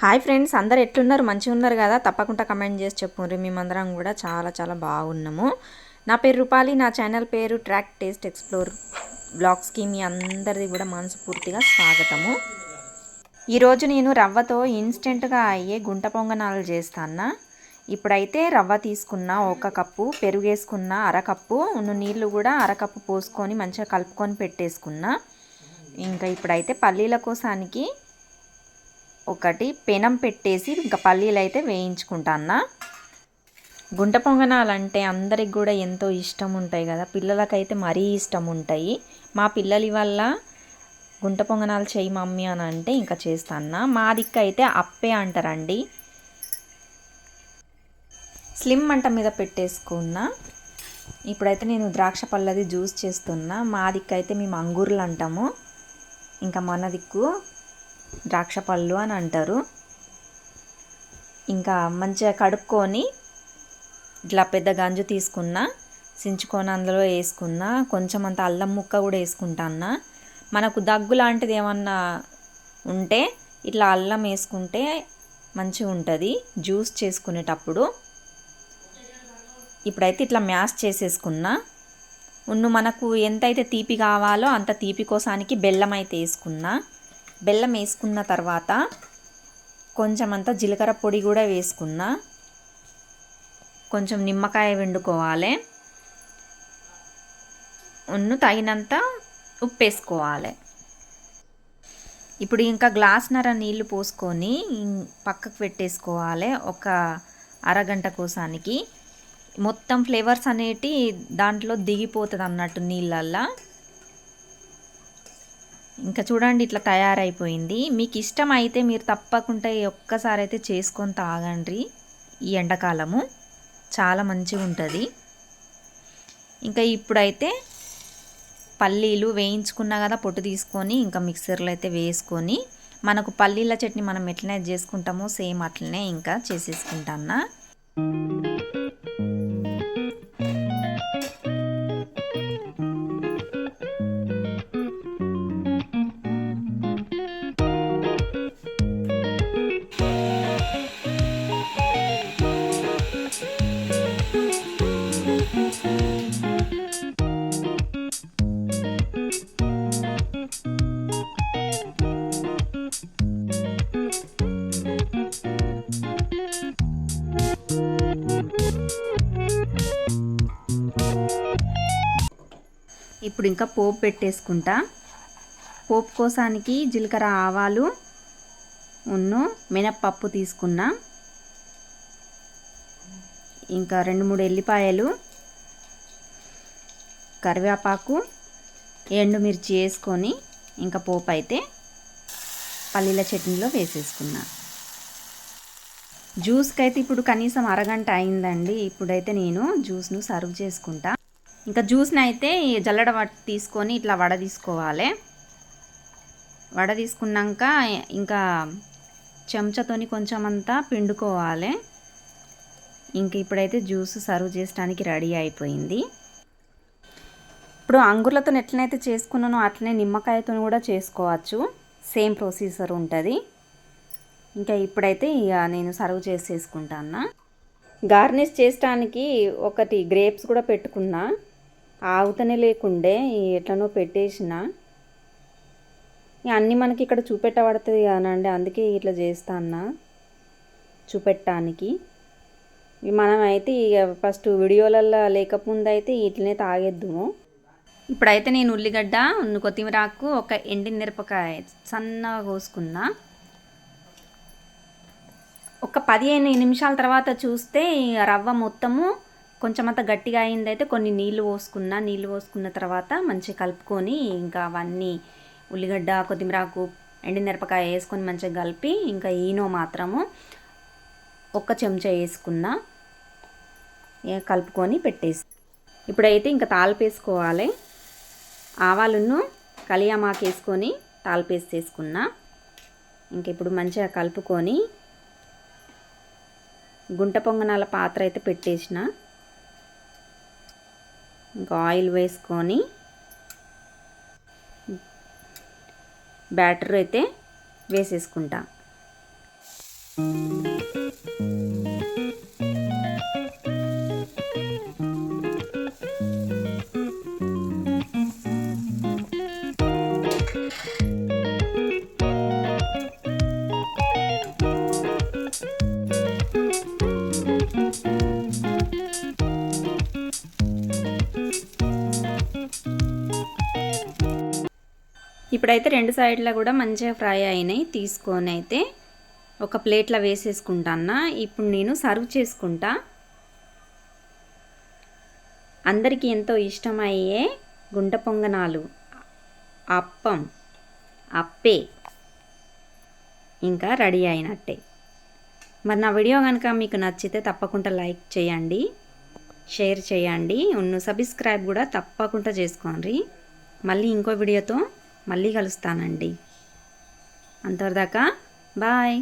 Hi friends అందరు ఎట్లున్నారు? మంచిగా ఉన్నారు కదా? తప్పకుండా కమెంట్ చేసి చెప్పుర్రి మేమందరం కూడా చాలా చాలా బాగున్నాము. నా పేరు రూపాలి. నా ఛానల్ పేరు ట్రాక్ టేస్ట్ ఎక్స్ప్లోర్ బ్లాగ్స్కి మీ అందరిది కూడా మనస్ఫూర్తిగా స్వాగతము. ఈరోజు నేను రవ్వతో ఇన్స్టెంట్గా అయ్యే గుంట పొంగనాలు చేస్తాను ఇప్పుడైతే రవ్వ తీసుకున్న ఒక కప్పు పెరుగు వేసుకున్న అరకప్పు నీళ్ళు కూడా అరకప్పు పోసుకొని మంచిగా కలుపుకొని పెట్టేసుకున్నా. ఇంకా ఇప్పుడైతే పల్లీల కోసానికి ఒకటి పెనం పెట్టేసి ఇంకా పల్లీలు అయితే వేయించుకుంటాను గుంట పొంగనాలంటే అందరికి కూడా ఎంతో ఇష్టం ఉంటాయి కదా. పిల్లలకైతే మరీ ఇష్టం ఉంటాయి. మా పిల్లలి వల్ల గుంట పొంగనాలు చేయి మమ్మీ అని అంటే ఇంకా చేస్తాను మా దిక్క అయితే అప్పే అంటారండి. స్లిమ్ మంట మీద పెట్టేసుకున్నా. ఇప్పుడైతే నేను ద్రాక్ష పళ్ళది జ్యూస్ చేస్తున్నా. మా దిక్కు అయితే మేము అంగూర్లు అంటాము. ఇంకా మన దిక్కు ద్రాక్ష పళ్ళు అని అంటారు. ఇంకా మంచిగా కడుక్కొని ఇట్లా పెద్ద గంజు తీసుకున్న సించుకొని అందులో వేసుకున్న కొంచెం అంత అల్లం ముక్క కూడా వేసుకుంటాన్న మనకు దగ్గు లాంటిది ఏమన్నా ఉంటే ఇట్లా అల్లం వేసుకుంటే మంచిగా ఉంటుంది. జ్యూస్ చేసుకునేటప్పుడు. ఇప్పుడైతే ఇట్లా మ్యాష్ చేసేసుకున్నా. ఉన్ను మనకు ఎంతైతే తీపి కావాలో అంత తీపి కోసానికి బెల్లం అయితే వేసుకున్నా. బెల్లం వేసుకున్న తర్వాత కొంచెం జీలకర్ర పొడి కూడా వేసుకున్నా. కొంచెం నిమ్మకాయ వండుకోవాలి ఉన్ను తగినంత ఉప్పు వేసుకోవాలి. ఇప్పుడు ఇంకా గ్లాస్నర నీళ్ళు పోసుకొని పక్కకు పెట్టేసుకోవాలి ఒక అరగంట కోసానికి. మొత్తం ఫ్లేవర్స్ అనేటి దాంట్లో దిగిపోతుంది అన్నట్టు నీళ్ళల్లో. ఇంకా చూడండి ఇట్లా తయారైపోయింది. మీకు ఇష్టం అయితే మీరు తప్పకుండా ఒక్కసారి అయితే చేసుకొని తాగండి. ఈ ఎండాకాలము చాలా మంచిగా ఉంటుంది. ఇంకా ఇప్పుడైతే పల్లీలు వేయించుకున్నా కదా పొట్టు తీసుకొని ఇంకా మిక్సర్లో అయితే వేసుకొని మనకు పల్లీల చట్నీ మనం ఎట్లనే చేసుకుంటామో సేమ్ అట్లనే ఇంకా చేసేసుకుంటాన్నా. ఇప్పుడు ఇంకా పోపు పెట్టేసుకుంటా. పోపు కోసానికి జీలకర్ర ఆవాలు ఉన్ను మినప్పప్పు తీసుకున్నా. ఇంకా రెండు మూడు ఎల్లిపాయలు కరివేపాకు ఎండుమిర్చి వేసుకొని ఇంకా పోపు అయితే పల్లీల చట్నీలో వేసేసుకున్నా. జ్యూస్కి అయితే ఇప్పుడు కనీసం అరగంట అయిందండి. ఇప్పుడైతే నేను జ్యూస్ను సర్వ్ చేసుకుంటా. ఇంకా జ్యూస్ని అయితే జల్లడ తీసుకొని ఇట్లా వడ తీసుకోవాలి. వడ తీసుకున్నాక ఇంకా చెంచాతోని కొంచెం అంతా పిండుకోవాలి. ఇంక ఇప్పుడైతే జ్యూస్ సర్వ్ చేయడానికి రెడీ అయిపోయింది. ఇప్పుడు అంగుర్లతో ఎట్లనైతే చేసుకున్నానో అట్లనే నిమ్మకాయతో కూడా చేసుకోవచ్చు. సేమ్ ప్రొసీజర్ ఉంటుంది. ఇంకా ఇప్పుడైతే ఇక నేను సర్వ్ చేసేసుకుంటాను గార్నిష్ చేయడానికి ఒకటి గ్రేప్స్ కూడా పెట్టుకున్నా. ఆగుతనే లేకుండే ఎట్లనో పెట్టేసిన. అన్నీ మనకి ఇక్కడ చూపెట్టబడుతుంది కానండి అందుకే ఇట్లా చేస్తా అన్న. చూపెట్టడానికి. మనం అయితే ఇక ఫస్ట్ వీడియోలలో లేకముందు అయితే ఇట్లనే తాగేద్దుము. ఇప్పుడైతే నేను ఉల్లిగడ్డ కొత్తిమీరాకు ఒక ఎండి మిరపకాయ సన్నగా కోసుకున్నా. ఒక పదిహేను నిమిషాల తర్వాత చూస్తే రవ్వ మొత్తము కొంచెం అంత గట్టిగా అయిందైతే కొన్ని నీళ్ళు పోసుకున్న నీళ్ళు పోసుకున్న తర్వాత మంచిగా కలుపుకొని ఇంకా అవన్నీ ఉల్లిగడ్డ కొత్తిమీరాకు ఎండిమిరపకాయ వేసుకొని మంచిగా కలిపి ఇంకా ఈనో మాత్రము ఒక్క చెంచా వేసుకున్న కలుపుకొని పెట్టేసి. ఇప్పుడైతే ఇంకా తాలిపు వేసుకోవాలి ఆవాలను కలియామాకు వేసుకొని తాలిపేసి వేసుకున్నా ఇంకా ఇప్పుడు మంచిగా కలుపుకొని గుంట పొంగనాల పాత్ర అయితే పెట్టేసిన. ఇంకా ఆయిల్ వేసుకొని బ్యాటర్ అయితే వేసేసుకుంటా. ఇప్పుడైతే రెండు సైడ్లో కూడా మంచిగా ఫ్రై అయినాయి. తీసుకొని అయితే ఒక ప్లేట్లో వేసేసుకుంటాను ఇప్పుడు నేను సర్వ్ చేసుకుంటా. అందరికీ ఎంతో ఇష్టమయ్యే గుంట పొంగనాలు. అప్పం అప్పే ఇంకా రెడీ అయినట్టే. మరి నా వీడియో కనుక మీకు నచ్చితే తప్పకుండా లైక్ చేయండి షేర్ చేయండి. ఉన్న సబ్స్క్రైబ్ కూడా తప్పకుండా చేసుకోండి. మళ్ళీ ఇంకో వీడియోతో మళ్ళీ కలుస్తానండి. అంతవరదాకా బాయ్.